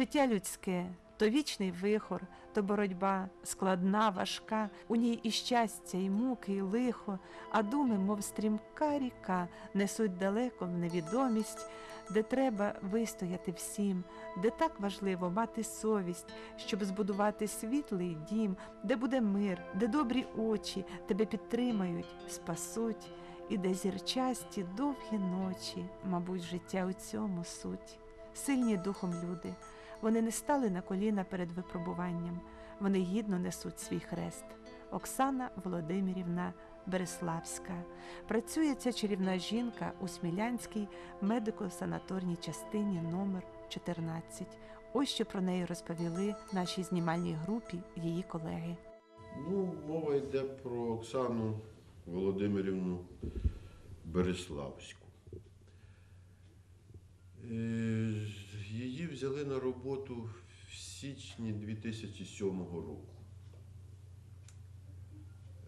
Життя людське то вічний вихор, то боротьба складна, важка, у ній і щастя, і муки, і лихо, а думи, мов стрімка ріка, несуть далеко в невідомість, де треба вистояти всім, де так важливо мати совість, щоб збудувати світлий дім, де буде мир, де добрі очі тебе підтримають, спасуть, і де зірчасті довгі ночі, мабуть, життя у цьому суть. Сильні духом люди. Вони не стали на коліна перед випробуванням, вони гідно несуть свій хрест. Оксана Володимирівна Береславська. Працює ця чарівна жінка у Смілянській медико-санаторній частині номер 14. Ось що про неї розповіли нашій знімальній групі її колеги. Ну, мова йде про Оксану Володимирівну Береславську. Е, Її взяли на роботу в січні 2007 року.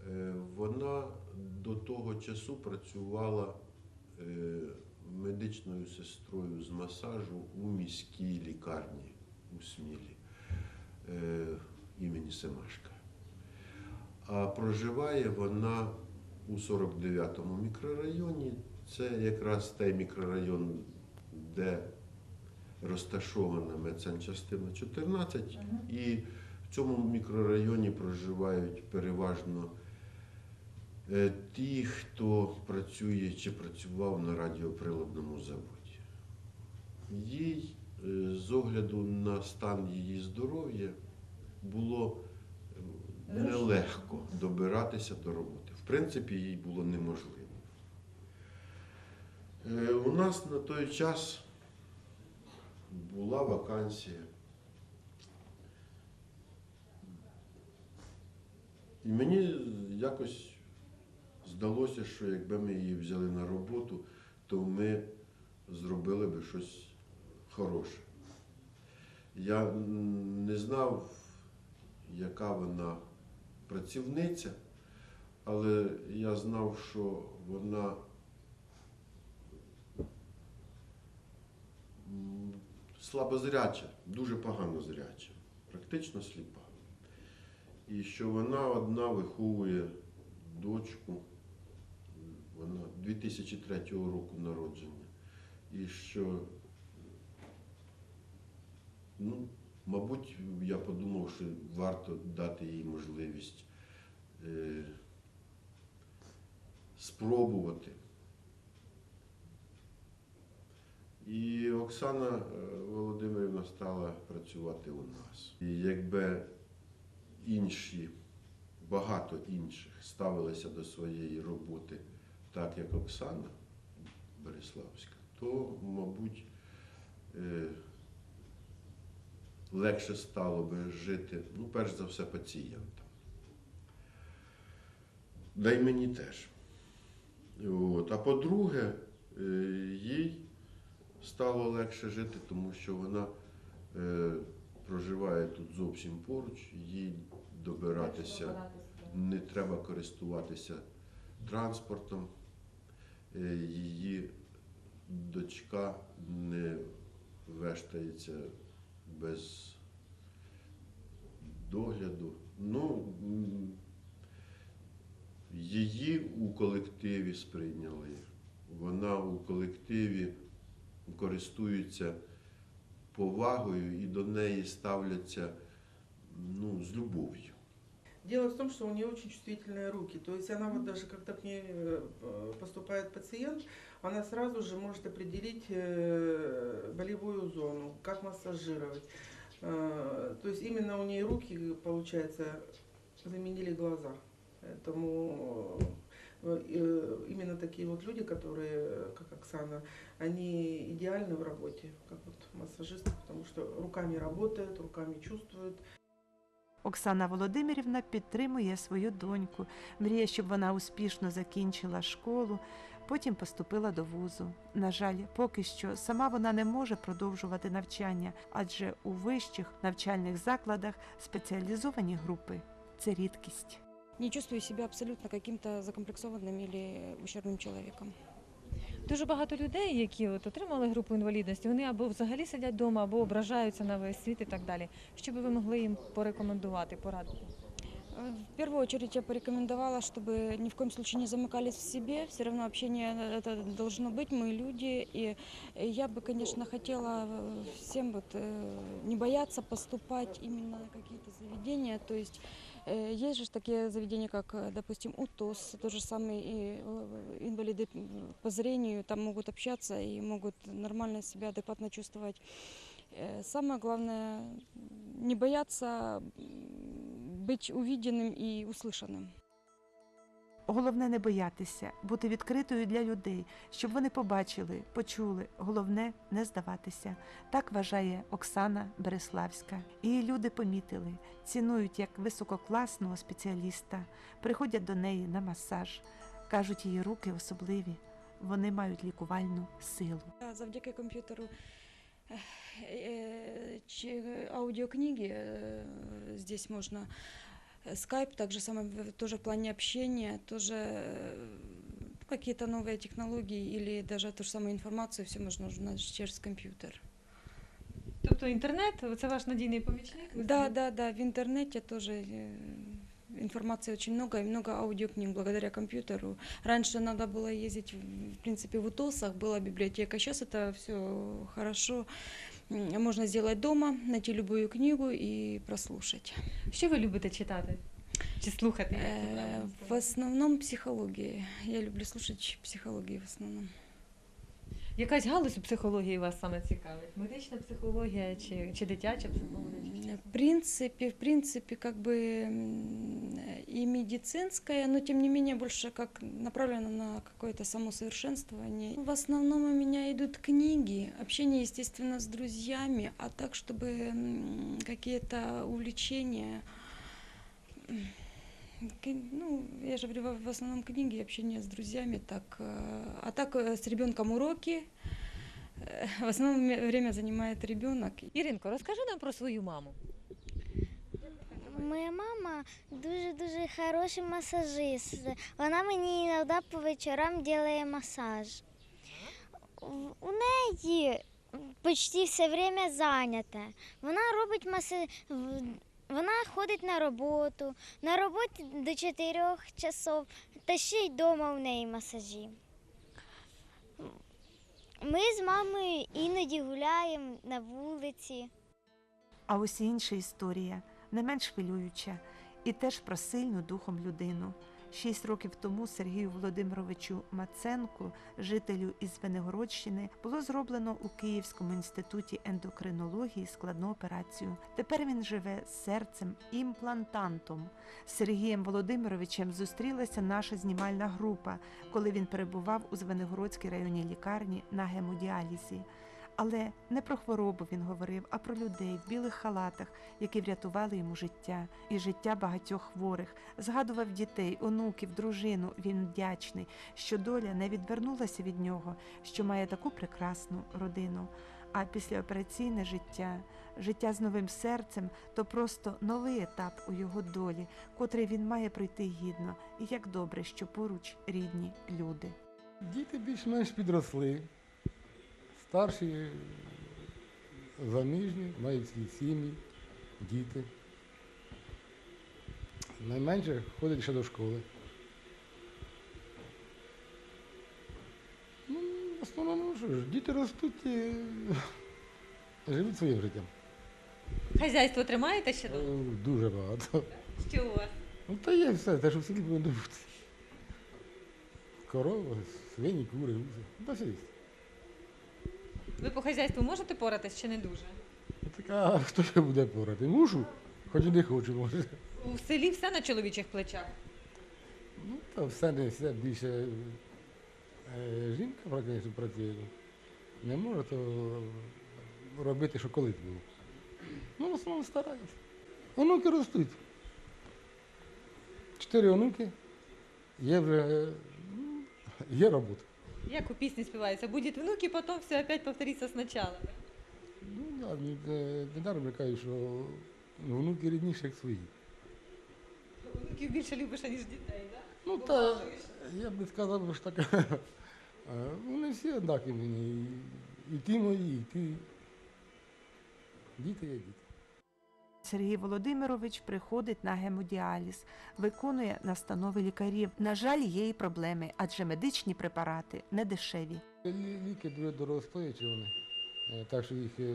Е, Вона до того часу працювала е, медичною сестрою з масажу у міській лікарні у Смілі е, імені Семашка. А проживає вона у 49-му мікрорайоні. Це якраз той мікрорайон, де розташована медсанчастина 14. І в цьому мікрорайоні проживають переважно е, ті, хто працює чи працював на радіоприладному заводі. Їй е, з огляду на стан її здоров'я було нелегко добиратися до роботи. В принципі, їй було неможливо. Е, У нас на той час була вакансія. І мені якось здалося, що якби ми її взяли на роботу, то ми зробили би щось хороше. Я не знав, яка вона працівниця, але я знав, що вона м, слабозряча, дуже погано зряча, практично сліпа. І що вона одна виховує дочку, вона 2003 року народження. І що, ну, мабуть, я подумав, що варто дати їй можливість е, спробувати. І Оксана е, Володимирівна стала працювати у нас. І якби інші, багато інших ставилися до своєї роботи так, як Оксана Береславська, то, мабуть, е, легше стало би жити, ну, перш за все, пацієнтам. Да й мені теж. От. А по-друге, е, їй стало легше жити, тому що вона е, проживає тут зовсім поруч, їй добиратися не треба користуватися транспортом. Е, Її дочка не вештається без догляду. Ну, її у колективі сприйняли. Вона у колективі користується повагою і до неї ставляться ну, з любов'ю. Дело в том, что у нее очень чувствительные руки. То есть она вот даже когда к ней э, поступает пациент, она сразу же может определить э, болевую зону, как массажировать. Э, То есть именно у нее руки, получается, заменили глаза. Поэтому э, именно такие вот люди, которые, как Оксана, они идеальны в работе, как вот массажисты, потому что руками работают, руками чувствуют. Оксана Володимирівна підтримує свою доньку, мріє, щоб вона успішно закінчила школу, потім поступила до вузу. На жаль, поки що сама вона не може продовжувати навчання, адже у вищих навчальних закладах спеціалізовані групи це рідкість. не чувствую себя абсолютно каким-то закомплексованным или ущербным человеком. Дуже багато людей, які от отримали групу інвалідності, вони або взагалі сидять вдома, або ображаються на весь світ і так далі. Що би ви могли їм порекомендувати, порадити? В первую очередь я порекомендовала, чтобы ни в коем случае не замыкались в себе. Все равно общение э, это должно быть, мы люди. И э, я бы, конечно, хотела э, всем вот не бояться поступать именно на какие-то заведения. То есть есть же такие заведения, как, допустим, УТОС, тот же самый и инвалиды по зрению, там могут общаться и могут нормально себя адекватно чувствовать. Самое главное не бояться быть увиденным и услышанным. Головне не боятися, бути відкритою для людей, щоб вони побачили, почули. Головне не здаватися. Так вважає Оксана Береславська. І люди помітили, цінують як висококласного спеціаліста, приходять до неї на масаж, кажуть, її руки особливі, вони мають лікувальну силу. Да, Завдяки комп'ютеру э, э, чи- аудиокниги э, здесь можно э, скайп, также самое в- тоже в плане общения, тоже э, какие-то новые технологии или даже ту же самую информацию, все можно узнать через компьютер. Тобто інтернет це ваш надійний помічник? Да, да, да, в интернете тоже э, информации очень много и много аудиокниг благодаря компьютеру. Раньше надо было ездить, в в принципе, в УТОСах, была библиотека. Сейчас это все хорошо. М, Можно сделать дома, найти любую книгу и прослушать. Що ви любите читати? Чи слухати? як це Э, правильно В сказати? основном психологии. Я люблю слушать психологию в основном. Якась галузь у психології вас саме цікавить? Медична психологія чи, чи дитяча психологія? В принципе, в принципе, как бы и медицинская, но тем не менее больше как направлена на какое-то самосовершенствование. В основном у меня идут книги, общение, естественно, с друзьями, а так, чтобы какие-то увлечения м, ки- Ну, я же говорю, в- в основном книги, общение с друзьями, так, э, а так э, с ребенком уроки. Э, В основном ме- время занимает ребенок. Іринко, розкажи нам про свою маму. Моя мама дуже-дуже хороший масажист. Вона мені іноді по вечорам робить масаж. В- У неї почти все время зайняте. Вона робить маси... вона ходить на роботу, на роботі до 4 часов, та ще й вдома у неї масажі. Ми з мамою іноді гуляємо на вулиці. А ось інша історія, не менш хвилююча, і теж про сильну духом людину. Шість років тому Сергію Володимировичу Маценку, жителю із Венегородщини, було зроблено у Київському інституті ендокринології складну операцію. Тепер він живе з серцем імплантантом. З Сергієм Володимировичем зустрілася наша знімальна група, коли він перебував у Звенигородській районній лікарні на гемодіалізі. Але не про хворобу він говорив, а про людей в білих халатах, які врятували йому життя і життя багатьох хворих. Згадував дітей, онуків, дружину. Він вдячний, що доля не відвернулася від нього, що має таку прекрасну родину. А післяопераційне життя, життя з новим серцем то просто новий етап у його долі, котрий він має пройти гідно. І як добре, що поруч рідні люди. Діти більш-менш підросли. Старші е, заміжні, мають свої сім'ї, діти. Найменше ходять ще до школи. Ну, в основному що ж, діти ростуть і живуть своїм життям. Хазяйство тримаєте ще Е. Дуже багато. Що у вас? Ну, та є все, те, що в селі повинно бути. Корова, свині, кури, гуси. Та все є. Ви по хазяйству можете поратись чи не дуже? Я така, а хто ще буде порати? Мушу, хоч і не хочу, може. У селі все на чоловічих плечах. Ну, та все не все більше е, жінка практично працює. Не може то робити, що колись було. Ну, в основному стараються. Онуки ростуть. Чотири онуки, є вже е, ну, є робота. Як у пісні співається, будуть внуки, потім все опять повториться спочатку. Ну, да, мені, е, недаром я кажу, що внуки рідніші, як свої. Внуків більше любиш, ніж дітей, так? Ну, та я б не сказав, що так Е, Вони всі однакові мені. І, ті мої, і ті. Діти є діти. Сергій Володимирович приходить на гемодіаліз, виконує настанови лікарів. На жаль, є і проблеми, адже медичні препарати не дешеві. Ліки дуже дорогостоячі вони. Е, Так що їх е,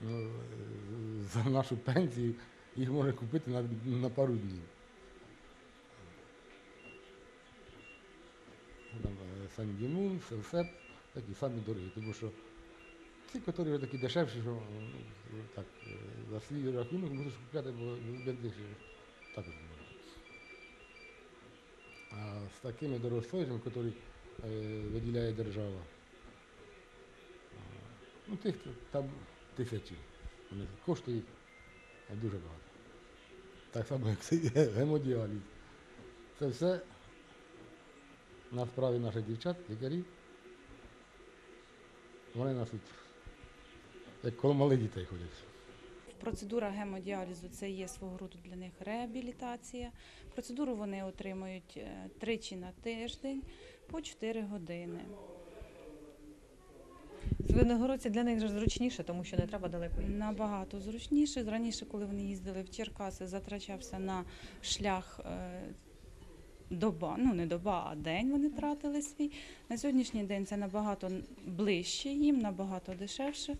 ну, е, за нашу пенсію їх можна купити на, на пару днів. Там Сандімун, Селсеп, такі самі дорогі, тому що ці, які такі дешевші, що ну, так, е, за свій рахунок можеш купляти, бо бензин також можна. А з такими дорогостоячими, які е, виділяє держава. Ну, тих там тисячі. Вони коштують дуже багато. Так само, як гемодіаліз. Це все на справі наших дівчат, лікарів. Вони нас тут, як коло малих дітей ходять. Процедура гемодіалізу це є свого роду для них реабілітація. Процедуру вони отримують е, тричі на тиждень по 4 години. Звенигородці для них зручніше, тому що не треба далеко їхати. Набагато зручніше. Раніше, коли вони їздили в Черкаси, затрачався на шлях е, доба, ну не доба, а день вони тратили свій. На сьогоднішній день це набагато ближче їм, набагато дешевше.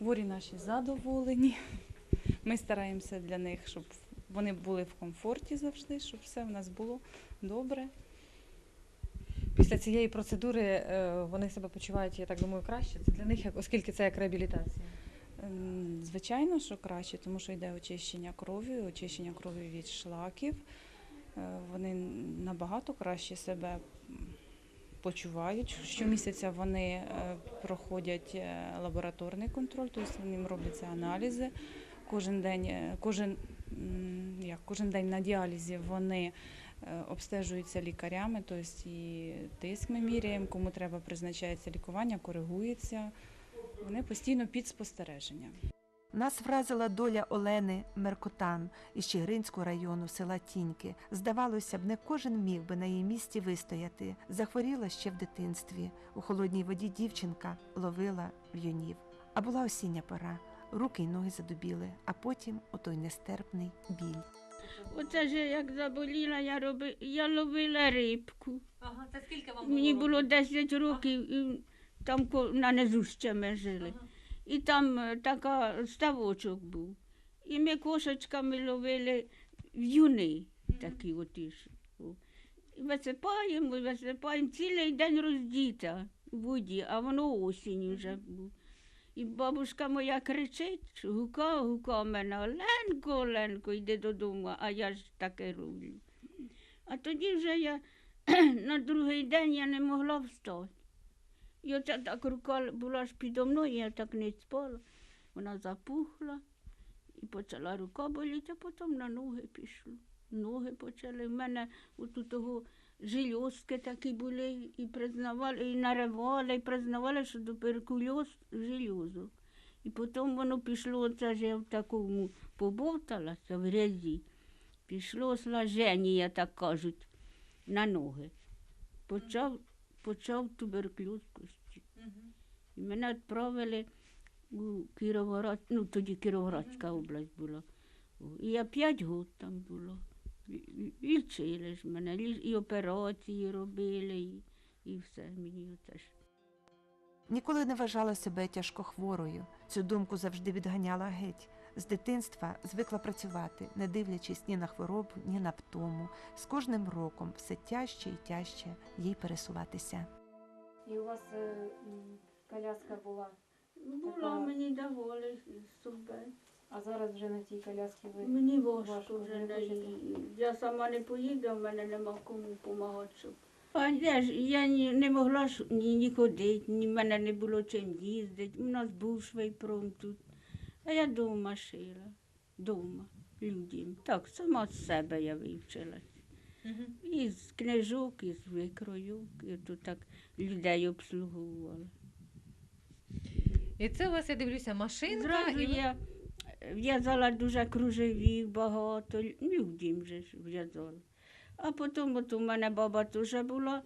Хворі наші задоволені. Ми стараємося для них, щоб вони були в комфорті завжди, щоб все в нас було добре. Після цієї процедури е, вони себе почувають, я так думаю, краще. Це для них, оскільки це як реабілітація. Звичайно, що краще, тому що йде очищення крові, очищення крові від шлаків. Е, Вони набагато краще себе м, почувають. Щомісяця вони е, проходять е, лабораторний контроль, тобто їм робляться аналізи. Кожен день, е, кожен, як, кожен день на діалізі вони обстежуються лікарями, тобто і тиск ми міряємо, кому треба призначається лікування, коригується. Вони постійно під спостереженням. Нас вразила доля Олени Меркотан із Чигиринського району села Тіньки. Здавалося б, не кожен міг би на її місці вистояти. Захворіла ще в дитинстві. У холодній воді дівчинка ловила в'юнів. А була осіння пора. Руки й ноги задубіли, а потім отой нестерпний біль. Оце ж як заболіла, я роби... я ловила рибку. Ага, це скільки вам Мені було 10 років, і там на низу ще ми жили. І там е, така ставочок був. І ми кошечками ловили в'юни, такі оті ж. І висипаємо, висипаємо цілий день роздіта в воді, а воно осінь вже був. І бабушка моя кричить, гука, гука мене, Оленко, Оленко, йди додому, а я ж таке роблю. А тоді вже я на другий день я не могла встати. І оця так рука була ж підо мною, я так не спала. Вона запухла і почала рука боліти, а потім на ноги пішло. Ноги почали. В мене от у того жильозки такі були, і признавали, і наривали, і признавали, що туберкульоз жильозок. І потім воно пішло, оце ж я в такому побовталася в грязі. Пішло слаження, так кажуть, на ноги. Почав, почав туберкульоз кості. І мене відправили у Кіровоград, ну тоді Кіровоградська область була. І я п'ять років там була. Лі- Лічили ж мене, і операції робили, і, і все мені оце ж. Ніколи не вважала себе тяжко хворою. Цю думку завжди відганяла геть. З дитинства звикла працювати, не дивлячись ні на хворобу, ні на втому. З кожним роком все тяжче і тяжче їй пересуватися. І у вас коляска була, Була Така- мені давали супер. а зараз вже на тій коляскі ви. Мені важко важко, вже не. Я сама не поїду, в мене нема кому допомагати. Щоб... А де ж я ні, не могла ні, ні ходити, ні в мене не було чим їздити. У нас був швейпром тут. А я вдома шила. Дома людям. Так, сама з себе я вивчилась. І з книжок, і з викройок, і тут так людей обслуговувала. І це у вас, я дивлюся, машинка. Зразу і я в'язала дуже кружевів багато, людям же ж в'язала. А потім от у мене баба теж була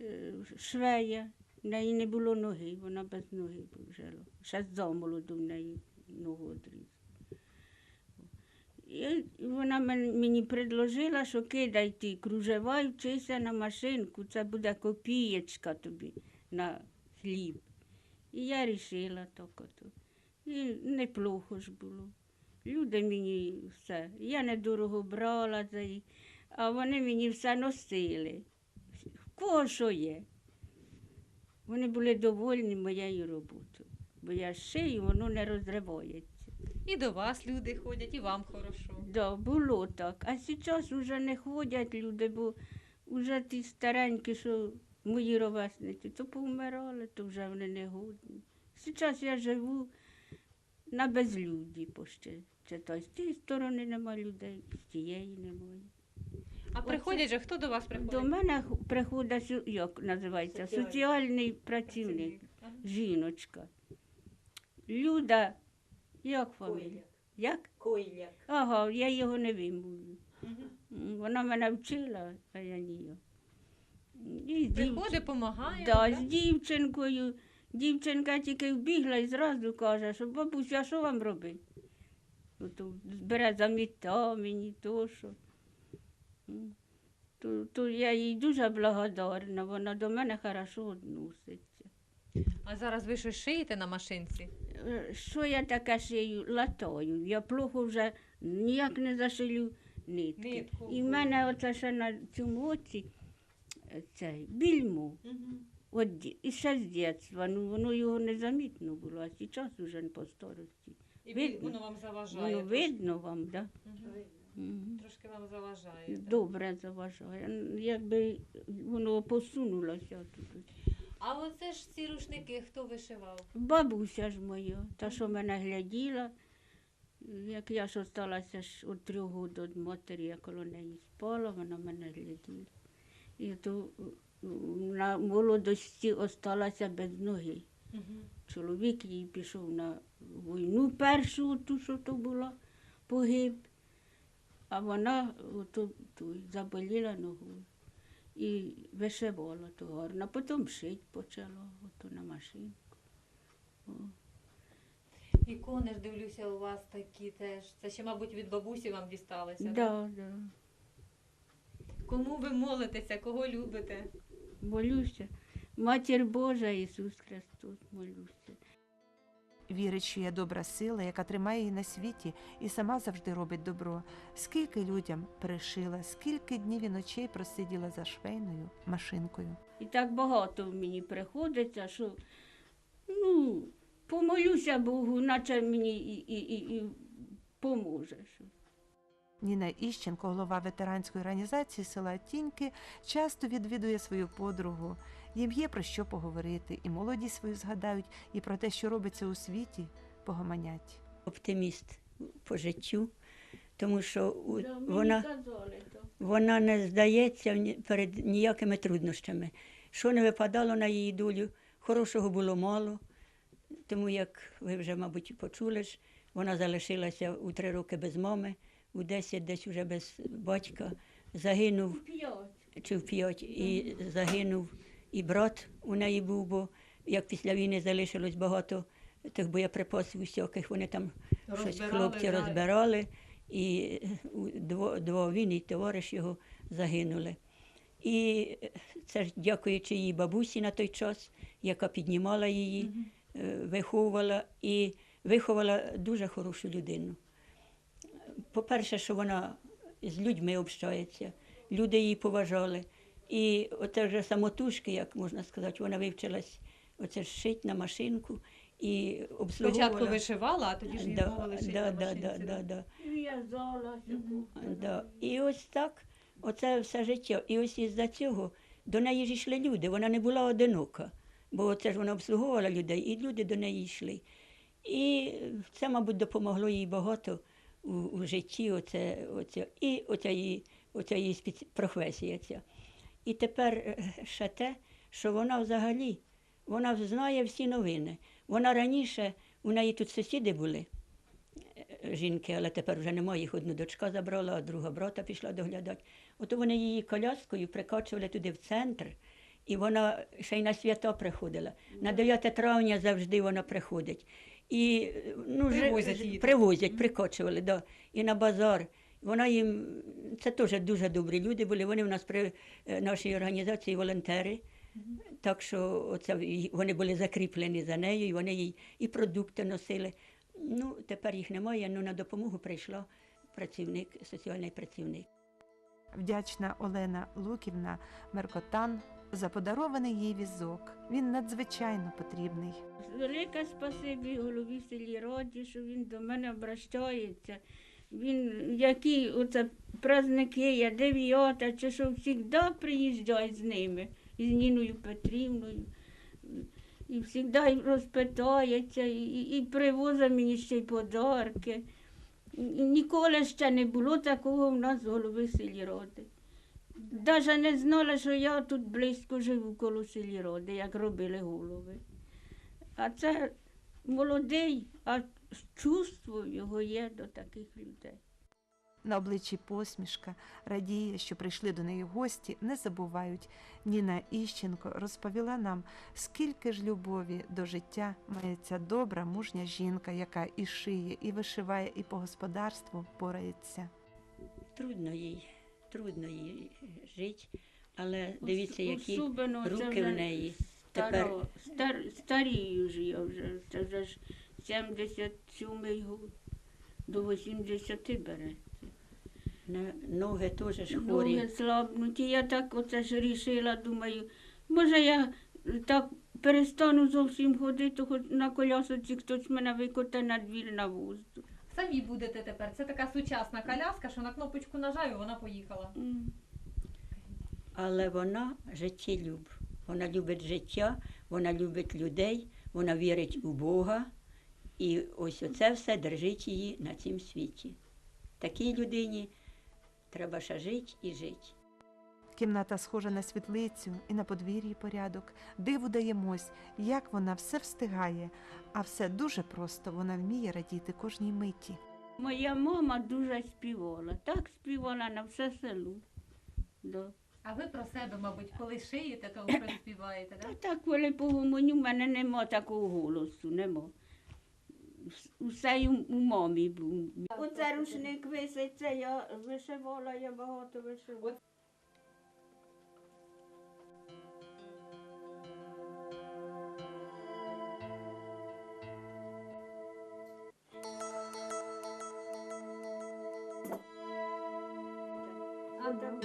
е, швея. В неї не було ноги, вона без ноги жила. Ще з замолоду в неї ногу одрізали. І вона мені предложила, що кидай ти кружева і вчися на машинку, це буде копієчка тобі на хліб. І я рішила так ото. І неплохо ж було. Люди мені все. Я недорого брала за їх, а вони мені все носили. В кого що є. Вони були довольні моєю роботою, бо я шию, воно не розривається. І до вас люди ходять, і вам хорошо. Да, було так. А зараз вже не ходять люди, бо вже ті старенькі, що мої ровесниці, то повмирали, то вже вони не годні. Зараз я живу на безлюді пошти. Це то з тієї сторони нема людей, з тієї немає. А приходять же, хто до вас приходить? До мене приходить, як називається, соціальний працівник, жіночка. Люда, як фамілія? Як? Койляк. Ага, я його не вимовлю. Вона мене вчила, а я ні. І з дів- Приходить, допомагає. да, з дівчинкою. Дівчинка тільки вбігла і зразу каже, що бабуся, а що вам робити? Ото збере заміта мені то, що. М. То, то я їй дуже благодарна, вона до мене хорошо відноситься. А зараз ви щось шиєте на машинці? Що я таке шию? Латаю. Я плохо вже ніяк не зашилю нитки. Нитку. І в мене оце ще на цьому оці цей більмо. От, і ще з дитинства, ну воно його незамітно було, а зараз вже по старості. І Видно. воно вам заважає. Воно трошки. видно вам, так? Да? Мгм. Мгм. Трошки вам заважає. Добре заважає. Якби воно посунулося тут. А оце ж ці рушники, хто вишивав? Бабуся ж моя, та, що мене гляділа, як я ж осталася ж від трьох від матері, я коло неї спала, вона мене гляділа. І то е, на молодості осталася без ноги. Чоловік їй пішов на війну першу, ту, що то була, погиб. А вона ото, то, заболіла ногою і вишивала то гарно. Потім шить почала ото на машинку. О. Ікони ж дивлюся, у вас такі теж. Це ще, мабуть, від бабусі вам дісталося. так? Да, да. Кому ви молитеся, кого любите? Молюся. Матір Божа, Ісус Христос, молюся. Вірить, що є добра сила, яка тримає її на світі і сама завжди робить добро. Скільки людям пришила, скільки днів і ночей просиділа за швейною машинкою. І так багато мені приходиться, що ну, помолюся Богу, наче мені і, і, і, і поможе. Ніна Іщенко, голова ветеранської організації села Тіньки, часто відвідує свою подругу. Їм є про що поговорити, і молоді свою згадають, і про те, що робиться у світі, погомонять. Оптиміст по життю, тому що у- Да, вона, вона не здається перед ніякими труднощами. Що не випадало на її долю, хорошого було мало. Тому, як ви вже, мабуть, почули ж, вона залишилася у три роки без мами, у 10 десь уже без батька. Загинув П'ять. чи в п'ять, і загинув і брат у неї був, бо як після війни залишилось багато тих боєприпасів усяких, вони там щось хлопці да. розбирали, і у- дво, дво він і товариш його загинули. І це ж дякуючи її бабусі на той час, яка піднімала її, е, виховувала і виховала дуже хорошу людину. По-перше, що вона з людьми общається, люди її поважали. І оце вже самотужки, як можна сказати, вона вивчилась оце ж шить на машинку і обслуговувала. Спочатку вишивала, а тоді ж її да, мовили шити да, на да, да, да? да, да. В'язалася. Да. І ось так, оце все життя. І ось із-за цього до неї ж йшли люди, вона не була одинока, бо це ж вона обслуговувала людей, і люди до неї йшли. І це, мабуть, допомогло їй багато у, у житті, оце, оце, і оця її, оця її спеці... професія ця. І тепер е, ще те, що вона взагалі вона знає всі новини. Вона раніше, у неї тут сусіди були, е, жінки, але тепер вже немає, їх одну дочка забрала, а друга брата пішла доглядати. От вони її коляскою прикачували туди в центр І вона ще й на свято приходила. На 9 травня завжди вона приходить. І ну, Привозять привозять, прикочували, да. і на базар. Вона їм, це теж дуже добрі люди були. Вони в нас при е, нашій організації волонтери. Так що оце, вони були закріплені за нею, і вони їй і продукти носили. Ну, тепер їх немає, ну на допомогу прийшла працівник, соціальний працівник. Вдячна Олена Луківна Меркотан за подарований їй візок. Він надзвичайно потрібний. Велике спасибі голові селі Роді, що він до мене обращається. Він, які оце праздники є, дев'ята, чи що завжди приїжджає з ними, із Ніною Петрівною. І завжди розпитається, і, і привозить мені ще й подарки. Ніколи ще не було такого в нас голови селі Роди. Даже не знала, що я тут близько живу коло селі Роди, як робили голови. А це молодий, а чувство його є до таких людей. На обличчі посмішка радіє, що прийшли до неї гості, не забувають. Ніна Іщенко розповіла нам, скільки ж любові до життя має ця добра, мужня жінка, яка і шиє, і вишиває, і по господарству порається. Трудно їй, трудно їй жити, але дивіться, які особливо це руки вже в неї. Тепер Старо, стар, старію ж я вже, це вже ж 77 год, до 80 бере. на- ноги теж ж хворі. Ноги слабнуть. І я так оце ж рішила, думаю, може я так перестану зовсім ходити, хоч на колясоці хтось мене викота на двір на воздух. Самі будете тепер. Це така сучасна коляска, що на кнопочку нажаю, вона поїхала. Але вона життєлюб. Вона любить життя, вона любить людей, вона вірить у Бога. І ось оце все держить її на цім світі. Такій людині треба ще жити і жити. Кімната схожа на світлицю і на подвір'ї порядок. Диву даємось, як вона все встигає, а все дуже просто, вона вміє радіти кожній миті. Моя мама дуже співала, так співала на все село. Да. А ви про себе, мабуть, коли шиєте, то ви співаєте, Та так, коли по гумоню, в мене нема такого голосу, нема. Вс- Усе й у, у мамі був. Оце рушник висить, це я вишивала, я багато вишивала. А так,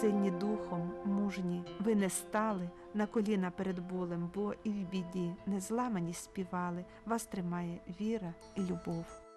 Сильні духом, мужні, ви не стали на коліна перед болем, бо і в біді не зламані співали. Вас тримає віра і любов.